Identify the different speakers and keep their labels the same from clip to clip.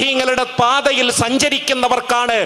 Speaker 1: ങ്ങളുടെ പാതയിൽ സഞ്ചരിക്കുന്നവർക്കാണ്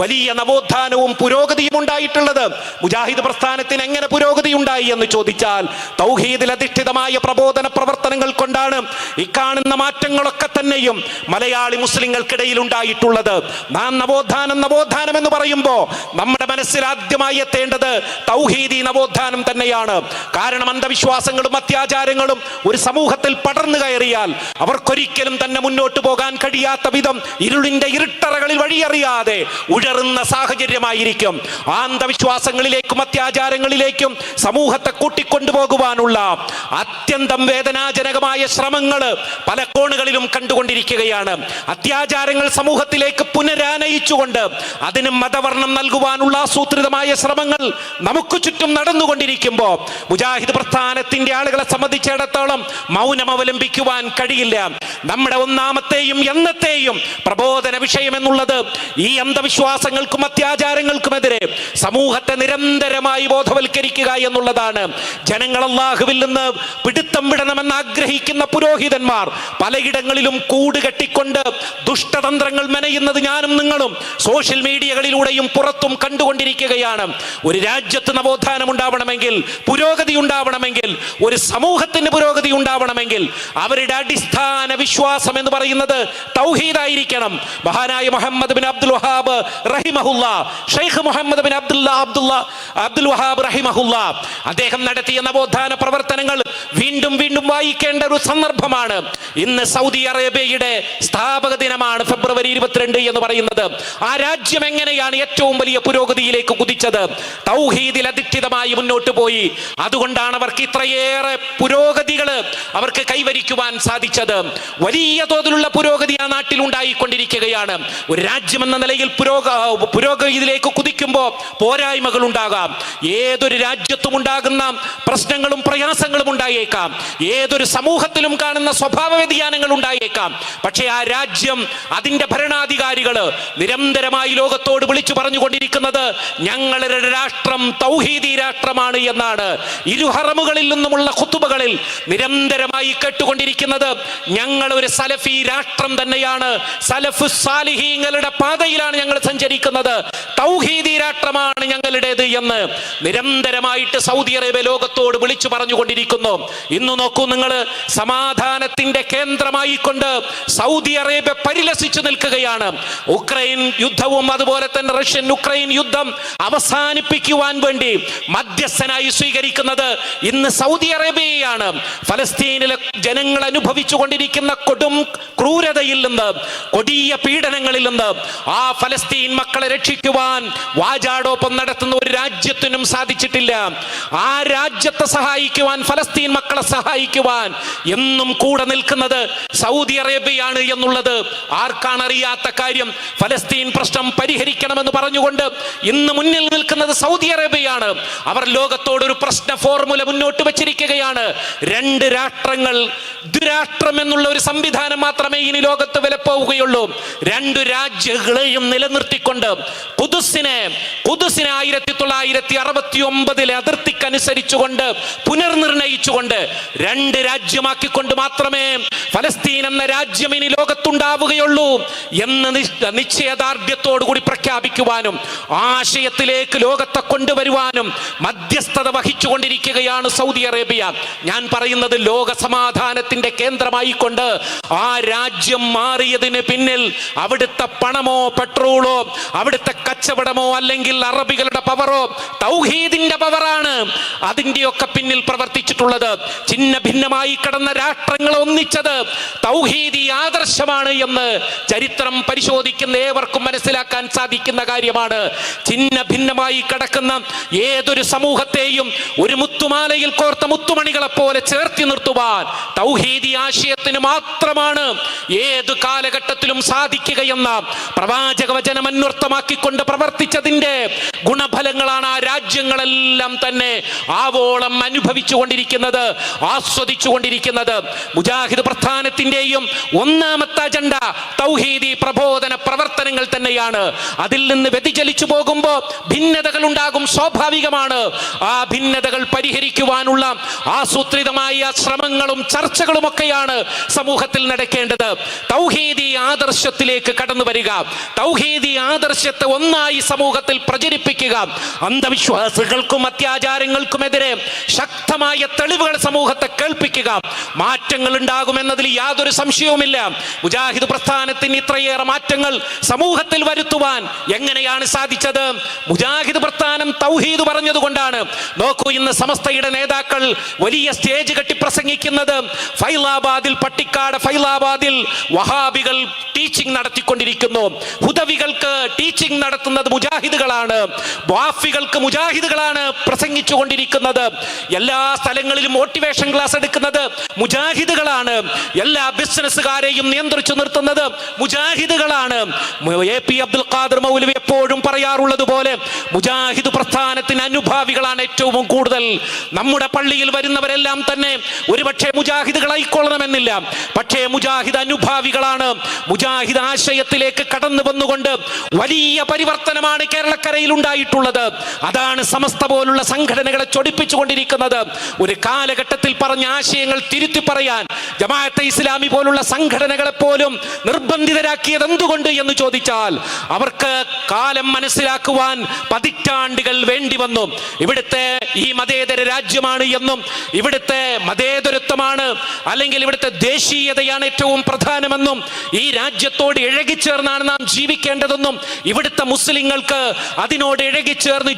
Speaker 1: വലിയ നവോത്ഥാനവും പുരോഗതിയും ഉണ്ടായിട്ടുള്ളത്. മുജാഹിദ് പ്രസ്ഥാനത്തിന് എങ്ങനെ പുരോഗതി ഉണ്ടായി എന്ന് ചോദിച്ചാൽ തൗഹീദിൽ അധിഷ്ഠിതമായ പ്രബോധന പ്രവർത്തനങ്ങൾ കൊണ്ടാണ് ഇക്കാണുന്ന മാറ്റങ്ങളൊക്കെ തന്നെയും മലയാളി മുസ്ലിങ്ങൾക്കിടയിൽ ഉണ്ടായിട്ടുള്ളത്. നാം നവോത്ഥാനം നവോത്ഥാനം എന്ന് പറയുമ്പോൾ നമ്മുടെ മനസ്സിൽ ആദ്യമായി എത്തേണ്ടത് തൗഹീദി നവോത്ഥാനം തന്നെയാണ്. കാരണം അന്ധവിശ്വാസങ്ങളും അത്യാചാരങ്ങളും ഒരു സമൂഹത്തിൽ പടർന്നു കയറിയാൽ അവർക്കൊരിക്കലും തന്നെ മുന്നോട്ട് പോകാൻ കഴിയാത്ത വിധം ഇരുളിന്റെ ഇരുട്ടറകളിൽ വഴിയറിയാതെ ഉഴറുന്ന സാഹചര്യമായിരിക്കും. ആന്തവിശ്വാസങ്ങളിലേക്കും അത്യാചാരങ്ങളിലേക്കും സമൂഹത്തെ കൂട്ടിക്കൊണ്ടുപോകുവാനുള്ള അത്യന്തം വേദനാജനകമായ ശ്രമങ്ങൾ പല കോണുകളിലും കണ്ടുകൊണ്ടിരിക്കുകയാണ്. അത്യാചാരങ്ങൾ സമൂഹത്തിലേക്ക് പുനരാനയിച്ചുകൊണ്ട് അതിന് മതവർണം നൽകുവാനുള്ള ആസൂത്രിതമായ ശ്രമങ്ങൾ നമുക്ക് ചുറ്റും നടന്നുകൊണ്ടിരിക്കുമ്പോൾ മുജാഹിദ് പ്രസ്ഥാനത്തിന്റെ ആളുകളെ സംബന്ധിച്ചിടത്തോളം മൗനം അവലംബിക്കുവാൻ കഴിയില്ല. നമ്മുടെ ഒന്നാമത്തെയും എന്നത്തെയും പ്രബോധന വിഷയം എന്നുള്ളത് ഈ അന്ധവിശ്വാസങ്ങൾക്കും അത്യാചാരങ്ങൾക്കുമെതിരെ സമൂഹത്തെ നിരന്തരമായി ബോധവൽക്കരിക്കുക എന്നുള്ളതാണ്. ജനങ്ങൾ അള്ളാഹുവിൽ നിന്ന് പിടുത്തം വിടണമെന്ന് ആഗ്രഹിക്കുന്ന പുരോഹിതന്മാർ പലയിടങ്ങളിലും കൂട് കെട്ടിക്കൊണ്ട് ദുഷ്ടതന്ത്രങ്ങൾ മെനയുന്നത് ഞാനും നിങ്ങളും സോഷ്യൽ മീഡിയകളിലൂടെയും പുറത്തും കണ്ടുകൊണ്ടിരിക്കുകയാണ്. ഒരു രാജ്യത്ത് നവോത്ഥാനം ഉണ്ടാവണമെങ്കിൽ പുരോഗതി ഉണ്ടാവണമെങ്കിൽ ഒരു സമൂഹത്തിന് പുരോഗതി ഉണ്ടാവണമെങ്കിൽ അവരുടെ അടിസ്ഥാന വിശ്വാസം എന്ന് പറയുന്നത് തൗഹീദായിരിക്കണം മഹാനായ മുഹമ്മദ് ബിൻ അബ്ദുൽ വഹാബ് റഹിമഹുല്ല Sheikh Muhammad bin Abdullah Abdullah Abdul Wahab റഹിമഹുല്ല. അദ്ദേഹം നടത്തിയ നവോത്ഥാന പ്രവർത്തനങ്ങൾ വീണ്ടും വീണ്ടും വായിക്കേണ്ട ഒരു സന്ദർഭമാണ്. ഇന്ന് സൗദി അറേബ്യയുടെ സ്ഥാപക ദിനമാണ് ഫെബ്രുവരി ഇരുപത്തിരണ്ട് എന്ന് പറയുന്നത്. ആ രാജ്യം എങ്ങനെയാണ് ഏറ്റവും വലിയ പുരോഗതിയിലേക്ക് കുതിച്ചത്? തൗഹീദിൽ അധിഷ്ഠിതമായി മുന്നോട്ട് പോയി. അതുകൊണ്ടാണ് അവർക്ക് ഇത്രയേറെ പുരോഗതികൾ അവർക്ക് കൈവരിക്കുവാൻ സാധിച്ചത്. വലിയ തോതിലുള്ള പുരോഗതി ആ നാട്ടിൽ ഉണ്ടായിക്കൊണ്ടിരിക്കുകയാണ്. ഒരു രാജ്യം എന്ന നിലയിൽ പുരോഗ പുരോഗതിയിലേക്ക് കുതിക്കുമ്പോൾ പോരായ്മകൾ ഉണ്ടാകാം. ഏതൊരു രാജ്യത്തും ഉണ്ടാകുന്ന പ്രശ്നങ്ങളും പ്രയാസങ്ങളും ഉണ്ടായേക്കാം. ഏതൊരു സമൂഹത്തിലും കാണുന്ന സ്വഭാവ വ്യതിയാനങ്ങൾ ഉണ്ടായേക്കാം. പക്ഷേ ആ രാജ്യം അതിന്റെ ഭരണാധികാരികൾ നിരന്തരമായി ലോകത്തോട് വിളിച്ചു പറഞ്ഞുകൊണ്ടിരിക്കുന്നത് ഞങ്ങളുടെ രാഷ്ട്രം തൗഹീദി രാഷ്ട്രമാണ് എന്നാണ്. ഇരുഹറമുകളിൽ നിന്നുമുള്ള കുത്തുബകളിൽ നിരന്തരമായി കേട്ടുകൊണ്ടിരിക്കുന്നത് ഞങ്ങൾ ഒരു സലഫി രാഷ്ട്രം തന്നെയാണ്. സലഫു സാലിഹീങ്ങളുടെ പാതയിലാണ് ഞങ്ങൾ സഞ്ചരിക്കുന്നത്. തൗഹീദി രാഷ്ട്രമാണ് ഞങ്ങളുടേത് എന്ന് നിരന്തരമായിട്ട് സൗദി അറേബ്യ ലോകത്തോട് വിളിച്ചു പറഞ്ഞുകൊണ്ടിരിക്കുന്നു. ഇന്ന് നോക്കൂ നിങ്ങൾ സമാധാനത്തിന്റെ കേന്ദ്രമായി കൊണ്ട് സൗദി അറേബ്യ പരിലസിച്ചു നിൽക്കുകയാണ്. ഉക്രൈൻ യുദ്ധവും അതുപോലെ തന്നെ റഷ്യൻ ഉക്രൈൻ യുദ്ധം അവസാനിപ്പിക്കുവാൻ വേണ്ടി മധ്യസ്ഥനായി സ്വീകരിക്കുന്നത് ഇന്ന് സൗദി അറേബ്യയാണ് ഫലസ്തീനിലെ ജനങ്ങൾ അനുഭവിച്ചു കൊണ്ടിരിക്കുന്ന കൊടും ക്രൂരതയിൽ നിന്ന് കൊടിയ പീഡനങ്ങളിൽ നിന്ന് ആ ഫലസ്തീൻ മക്കളെ രക്ഷിക്കുവാൻ വാജാടോപ്പം നടത്തുന്ന ഒരു രാജ്യത്തിനും സാധിച്ചിട്ടില്ല. ആ രാജ്യത്തെ സഹായിക്കുവാൻ ഫലസ്തീൻ മക്കളെ സഹായിക്കുവാൻ എന്നും കൂടെ നിൽക്കുന്നത് സൗദി അറേബ്യയാണ് എന്നുള്ളത് ആർക്കാണ് അറിയാത്ത കാര്യം. ഫലസ്തീൻ പ്രശ്നം പരിഹരിക്കണമെന്ന് പറഞ്ഞുകൊണ്ട് ഇന്ന് മുന്നിൽ നിൽക്കുന്നത് സൗദി അറേബ്യയാണ്. അവർ ലോകത്തോട് ഒരു പ്രശ്ന ഫോർമുല മുന്നോട്ട് വെച്ചിരിക്കുകയാണ്. രണ്ട് രാഷ്ട്രങ്ങൾ ദുരാഷ്ട്രം എന്നുള്ള ഒരു സംവിധാനം മാത്രമേ ഇനി ലോകത്ത് വിലപ്പോവുകയുള്ളൂ. രണ്ടു രാജ്യങ്ങളെയും നിലനിർത്തിക്കൊണ്ട് കുതുസിനെ കുതുസിനെ ആയിരത്തി തൊള്ളായിരത്തി ഒമ്പതിലെ അതിർത്തിക്കനുസരിച്ചുകൊണ്ട് പുനർനിർണയിച്ചുകൊണ്ട് രണ്ട് രാജ്യമാക്കിക്കൊണ്ട് മാത്രമേ ഫലസ്തീൻ എന്ന രാജ്യം ഇനി ലോകത്തുണ്ടാവുകയുള്ളൂ എന്ന് നിശ്ചയദാർഢ്യത്തോടുകൂടി പ്രഖ്യാപിക്കുവാനും ആശയത്തിലേക്ക് ലോകത്തെ കൊണ്ടുവരുവാനും മധ്യസ്ഥത വഹിച്ചുകൊണ്ടിരിക്കുകയാണ് സൗദി അറേബ്യ. ഞാൻ പറയുന്നത് ലോക സമാധാനത്തിന്റെ കേന്ദ്രമായിക്കൊണ്ട് ആ രാജ്യം മാറിയതിന് പിന്നിൽ അവിടുത്തെ പണമോ പെട്രോളോ അവിടുത്തെ കച്ചവടമോ അല്ലെങ്കിൽ അറബികളുടെ പവറോ തൗഹീദിന്റെ പവറാണ് അതിന്റെയൊക്കെ പിന്നിൽ പ്രവർത്തിച്ചിട്ടുള്ളത്. ചിന്ന ഭിന്നമായി കിടന്ന രാഷ്ട്രങ്ങൾ ഒന്നിച്ചത് തൗഹീദി ആദർശമാണ് എന്ന് ചരിത്രം പരിശോധിക്കുന്ന ഏവർക്കും മനസ്സിലാക്കാൻ സാധിക്കുന്ന കാര്യമാണ്. ചിന്ന ഭിന്നമായി കിടക്കുന്ന ഏതൊരു സമൂഹത്തെയും ഒരു മുത്തുമാലയിൽ കോർത്ത മുത്തുമണികളെ പോലെ ചേർത്തി നിർത്തുവാൻ തൗഹീദി ആശയത്തിന് മാത്രമാണ് ഏത് കാലഘട്ടത്തിലും സാധിക്കുകയെന്ന പ്രവാചക വചനം അന്വർത്ഥമാക്കിക്കൊണ്ട് പ്രവർത്തിച്ചതിന്റെ ഗുണഫലങ്ങളാണ് ആ രാജ്യങ്ങളെല്ലാം തന്നെ ആവോളം അനുഭവിച്ചു കൊണ്ടിരിക്കുന്നത് ആസ്വദിച്ചു കൊണ്ടിരിക്കുന്നത് മുജാഹിദ് പ്രസ്ഥാനത്തിന്റെയും ഒന്നാമത്തെ അജണ്ട തൗഹീദി പ്രബോധന പ്രവർത്തനങ്ങൾ തന്നെയാണ്. അതിൽ നിന്ന് വ്യതിചലിച്ചു പോകുമ്പോൾ ഭിന്നതകൾ ഉണ്ടാകും സ്വാഭാവികമാണ്. ആ ഭിന്നതകൾ പരിഹരിക്കുവാനുള്ള ആസൂത്രിതമായ ശ്രമങ്ങളും ചർച്ചകളും ഒക്കെയാണ് സമൂഹത്തിൽ നടക്കേണ്ടത്. തൗഹീദി ആദർശത്തിലേക്ക് കടന്നു വരിക തൗഹീദി ആദർശത്തെ ഒന്നായി സമൂഹത്തിൽ പ്രചരിപ്പിക്കുക. അന്ധവിശ്വാസികൾക്കും അത്യാചാരങ്ങൾക്കുമെതിരെ ശക്തമായ തെളിവുകൾ സമൂഹത്തെ കേൾപ്പിക്കുക. മാറ്റങ്ങൾ ഉണ്ടാകുമെന്നതിൽ യാതൊരു സംശയവുമില്ല. മുജാഹിദ് പ്രസ്ഥാനത്തിന് ഇത്രയേറെ മാറ്റങ്ങൾ സമൂഹത്തിൽ വരുത്തുവാൻ എങ്ങനെയാണ് സാധിച്ചത്? മുജാഹിദ് പ്രസ്ഥാനം തൗഹീദ് പറഞ്ഞതുകൊണ്ടാണ്. നോക്കൂ ഇന്ന് സമസ്തയുടെ നേതാക്കൾ വലിയ സ്റ്റേജ് കെട്ടി പ്രസംഗിക്കുന്നത്. ഫൈലാബാദിൽ പട്ടിക്കാട് ഫൈലാബാദിൽ വഹാബികൾ ടീച്ചിങ് നടത്തിക്കൊണ്ടിരിക്കുന്നു. ഹുദവികൾക്ക് ടീച്ചിങ് നടത്തുന്നത് മുജാഹിദുകളാണ്. വാഫികൾക്ക് മുജാഹിദുകളാണ് പ്രസംഗിച്ചു കൊണ്ടിരിക്കുന്നത് എല്ലാ സ്ഥലങ്ങളിലും മോട്ടിവേഷൻ ക്ലാസ് എടുക്കുന്നത് മുജാഹിദുകളാണ്. എല്ലാ ബിസിനസ്സുകാരെയും നിയന്ത്രിച്ചു നിർത്തുന്നത് മുജാഹിദുകളാണ്. എ പി അബ്ദുൽ ഖാദർ മൗലവി എപ്പോഴും പറയാറുള്ളത് പോലെ മുജാഹിദ് പ്രസ്ഥാനത്തിന് അനുഭാവികളാണ് ഏറ്റവും കൂടുതൽ. നമ്മുടെ പള്ളിയിൽ വരുന്നവരെല്ലാം തന്നെ ഒരുപക്ഷെ മുജാഹിദുകളായിക്കൊള്ളണമെന്നില്ല പക്ഷേ മുജാഹിദ് അനുഭാവികളാണ്. മുജാഹിദ് ആശയത്തിലേക്ക് കടന്നു വന്നുകൊണ്ട് വലിയ പരിവർത്തനമാണ് കേരളക്കരയിൽ ഉണ്ടായിട്ടുള്ളത്. അതാണ് സമസ്ത പോലുള്ള സംഘടനകളെ ചൊടിപ്പിച്ചുകൊണ്ടിരിക്കുന്നത്. ഒരു കാലഘട്ടത്തിൽ പറഞ്ഞ ആശയങ്ങൾ തിരുത്തി പറയാൻ ജമാഅത്തെ ഇസ്ലാമി പോലുള്ള സംഘടനകളെ പോലും നിർബന്ധിതരാക്കിയത് എന്തുകൊണ്ട് എന്ന് ചോദിച്ചാൽ അവർക്ക് കാലം മനസ്സിലാക്കുവാൻ പതിറ്റാണ്ടുകൾ വേണ്ടി വന്നു. ഇവിടുത്തെ ഈ മതേതര രാജ്യമാണ് എന്നും ഇവിടുത്തെ മതേതരത്വമാണ് അല്ലെങ്കിൽ ഇവിടുത്തെ ദേശീയതയാണ് ഏറ്റവും പ്രധാനമെന്നും ഈ രാജ്യത്തോട് ഇഴകിച്ചേർന്നാണ് നാം ജീവിക്കേണ്ടതെന്നും ഇവിടുത്തെ മുസ്ലിങ്ങൾക്ക് അതിനോട് ഇഴകിച്ചേർന്ന്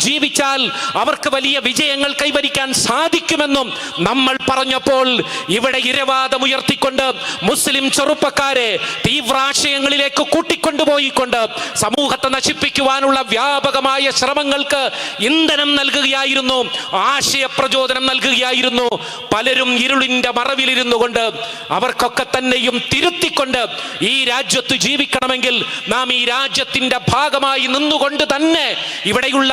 Speaker 1: ജീവിച്ചാൽ അവർക്ക് വലിയ വിജയങ്ങൾ കൈവരിക്കാൻ സാധിക്കുമെന്നും നമ്മൾ പറഞ്ഞപ്പോൾ ഇവിടെ ഇരവാദം ഉയർത്തിക്കൊണ്ട് മുസ്ലിം ചെറുപ്പക്കാരെ തീവ്രാശയങ്ങളിലേക്ക് കൂട്ടിക്കൊണ്ടുപോയിക്കൊണ്ട് സമൂഹത്തെ നശിപ്പിക്കുവാനുള്ള വ്യാപകമായ ശ്രമങ്ങൾക്ക് ഇന്ധനം നൽകുകയായിരുന്നു ആശയ പ്രചോദനം നൽകുകയായിരുന്നു. പലരും ഇരുളിന്റെ മറവിലിരുന്നു കൊണ്ട് അവർക്കൊക്കെ തന്നെയും തിരുത്തിക്കൊണ്ട് ഈ രാജ്യത്ത് ജീവിക്കണമെങ്കിൽ നാം ഈ രാജ്യത്തിന്റെ ഭാഗമായി നിന്നുകൊണ്ട് തന്നെ ഇവിടെയുള്ള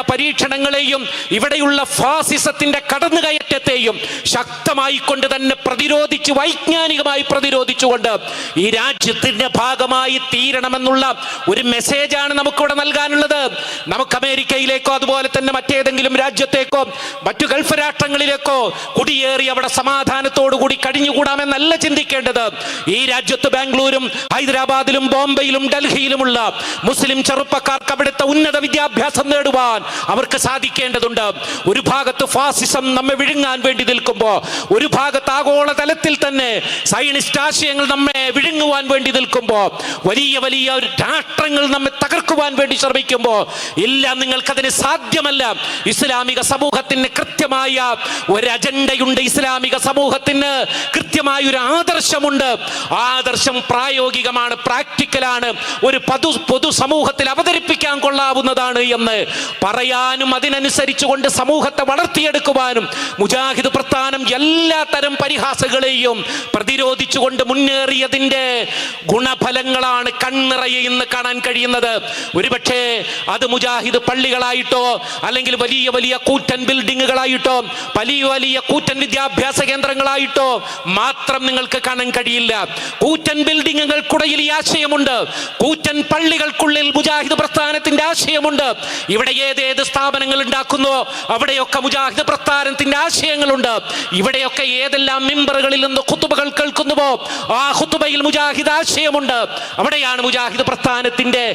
Speaker 1: പരീക്ഷണങ്ങളെയും ഇവിടെയുള്ള ഫാസിസത്തിന്റെ കടന്നുകയറ്റത്തെയും ശക്തമായി കൊണ്ട് തന്നെ പ്രതിരോധിച്ച് വൈജ്ഞാനികമായി പ്രതിരോധിച്ചുകൊണ്ട് ഈ രാജ്യത്തിന്റെ ഭാഗമായി തീരണമെന്നുള്ള ഒരു മെസ്സേജാണ് നമുക്കിവിടെ നൽകാനുള്ളത്. നമുക്ക് അമേരിക്കയിലേക്കോ അതുപോലെ തന്നെ മറ്റേതെങ്കിലും രാജ്യത്തേക്കോ മറ്റു ഗൾഫ് രാഷ്ട്രങ്ങളിലേക്കോ കുടിയേറി അവിടെ സമാധാനത്തോടു കൂടി കഴിഞ്ഞുകൂടാമെന്നല്ല ചിന്തിക്കേണ്ടത്. ഈ രാജ്യത്ത് ബാംഗ്ലൂരും ഹൈദരാബാദിലും ബോംബെയിലും ഡൽഹിയിലുമുള്ള മുസ്ലിം ചെറുപ്പക്കാർക്ക് അവിടുത്തെ ഉന്നത വിദ്യാഭ്യാസം നേടുവാൻ അവർക്ക് സാധിക്കേണ്ടതുണ്ട് ഒരു ഭാഗത്ത് ഫാസിസം നമ്മെ വിഴുങ്ങാൻ വേണ്ടി നിൽക്കുമ്പോൾ ഒരു ഭാഗത്ത് ആഗോള തലത്തിൽ തന്നെ സൈനിസ്റ്റ് ആശയങ്ങൾ നമ്മെ വിഴുങ്ങുവാൻ വേണ്ടി നിൽക്കുമ്പോൾ വലിയ വലിയ ഒരു രാഷ്ട്രങ്ങൾ നമ്മെ തകർക്കുവാൻ വേണ്ടി ശ്രമിക്കുമ്പോൾ എല്ലാം നിങ്ങൾക്കതിന് സാധ്യമല്ല. ഇസ്ലാമിക സമൂഹത്തിന് കൃത്യമായ ഒരു അജണ്ടയുണ്ട് ഇസ്ലാമിക സമൂഹത്തിന്. കൃത്യമായ ഒരു ആദർശമുണ്ട്. ആദർശം പ്രായോഗികമാണ് പ്രാക്ടിക്കലാണ്. ഒരു പൊതു പൊതു സമൂഹത്തിൽ അവതരിപ്പിക്കാൻ കൊള്ളാവുന്നതാണ് എന്ന് പറയാനും അതിനനുസരിച്ച് കൊണ്ട് സമൂഹത്തെ വളർത്തിയെടുക്കുവാനും മുജാഹിദ് പ്രസ്ഥാനം എല്ലാ തരം പരിഹാസങ്ങളെയും പ്രതിരോധിച്ചുകൊണ്ട് മുന്നേറിയതിന്റെ ഗുണഫലങ്ങളാണ് കണ്ണിറയെ ഇന്ന് കാണാൻ കഴിയുന്നത്. ഒരുപക്ഷെ അത് മുജാഹിദ് പള്ളികളായിട്ടോ അല്ലെങ്കിൽ വലിയ വലിയ കൂറ്റൻ ബിൽഡിങ്ങുകളായിട്ടോ വലിയ വലിയ കൂറ്റൻ വിദ്യാഭ്യാസ കേന്ദ്രങ്ങളായിട്ടോ മാത്രം നിങ്ങൾക്ക് കാണാൻ കഴിയില്ല. കൂറ്റൻ ബിൽഡിങ്ങുകൾക്കുടയിൽ ഈ ആശയമുണ്ട്. കൂറ്റൻ പള്ളികൾക്കുള്ളിൽ മുജാഹിദ് പ്രസ്ഥാനത്തിന്റെ ആശയമുണ്ട്. ഇവിടെ ഏതേത് സ്ഥാപനങ്ങൾ ഉണ്ടാക്കുന്നോ? അവിടെയൊക്കെ മുജാഹിദ് പ്രസ്ഥാനത്തിന്റെ ആശയങ്ങളുണ്ട്. ഇവിടെയൊക്കെ ഏതെല്ലാം മിമ്പറുകളിൽ നിന്ന് കുത്തുബകൾ കേൾക്കുന്നുവോ? ആ കുത്തുബയിൽ മുജാഹിദ് ആശയമുണ്ട്. അവിടെയാണ് മുജാഹിദ് പ്രസ്ഥാനത്തിന്റെ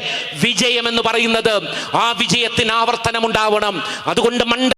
Speaker 1: വിജയം എന്ന് പറയുന്നത്. ആ വിജയത്തിന് ആവർത്തനം ഉണ്ടാവണം അതുകൊണ്ട് മണ്ഡ